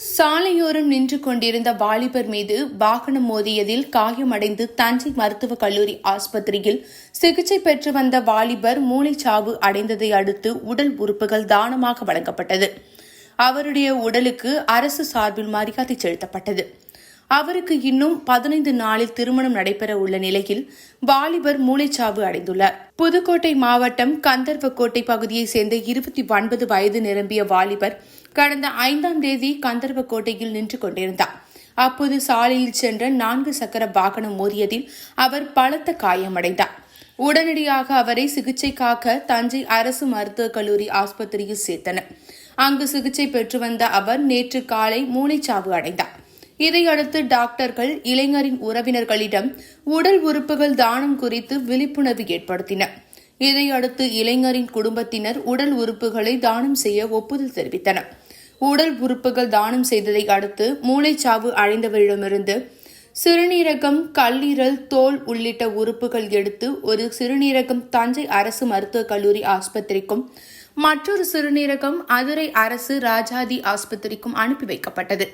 சாலையோரம் நின்று கொண்டிருந்த வாலிபர் மீது வாகனம் மோதியதில் காயமடைந்து தஞ்சை மருத்துவக் கல்லூரி ஆஸ்பத்திரியில் சிகிச்சை பெற்று வந்த வாலிபர் மூளைச்சாவு அடைந்ததை அடுத்து உடல் உறுப்புகள் தானமாக வழங்கப்பட்டது. அவருடைய உடலுக்கு அரசு சார்பில் மரியாதை செலுத்தப்பட்டது. அவருக்கு இன்னும் பதினைந்து நாளில் திருமணம் நடைபெற உள்ள நிலையில் வாலிபர் மூளைச்சாவு அடைந்துள்ளார். புதுக்கோட்டை மாவட்டம் கந்தர்வக்கோட்டை பகுதியைச் சேர்ந்த இருபத்தி ஒன்பது வயது நிரம்பிய வாலிபர் கடந்த ஐந்தாம் தேதி கந்தர்வக்கோட்டையில் நின்று கொண்டிருந்தார். அப்போது சாலையில் சென்ற நான்கு சக்கர வாகனம் மோதியதில் அவர் பலத்த காயமடைந்தார். உடனடியாக அவரை சிகிச்சைக்காக தஞ்சை அரசு மருத்துவக் கல்லூரி ஆஸ்பத்திரியில் சேர்த்தனர். அங்கு சிகிச்சை பெற்று வந்த அவர் நேற்று காலை மூளைச்சாவு அடைந்தார். இதையடுத்து டாக்டர்கள் இளைஞரின் உறவினர்களிடம் உடல் உறுப்புகள் தானம் குறித்து விழிப்புணர்வு ஏற்படுத்தினர். இதையடுத்து இளைஞரின் குடும்பத்தினர் உடல் உறுப்புகளை தானம் செய்ய ஒப்புதல் தெரிவித்தனர். உடல் உறுப்புகள் தானம் செய்ததை அடுத்து மூளைச்சாவு அடைந்தவரிடமிருந்து சிறுநீரகம் கல்லீரல் தோல் உள்ளிட்ட உறுப்புகள் எடுத்து ஒரு சிறுநீரகம் தஞ்சை அரசு மருத்துவக் கல்லூரி ஆஸ்பத்திரிக்கும் மற்றொரு சிறுநீரகம் மதுரை அரசு ராஜாதி ஆஸ்பத்திரிக்கும் அனுப்பி வைக்கப்பட்டது.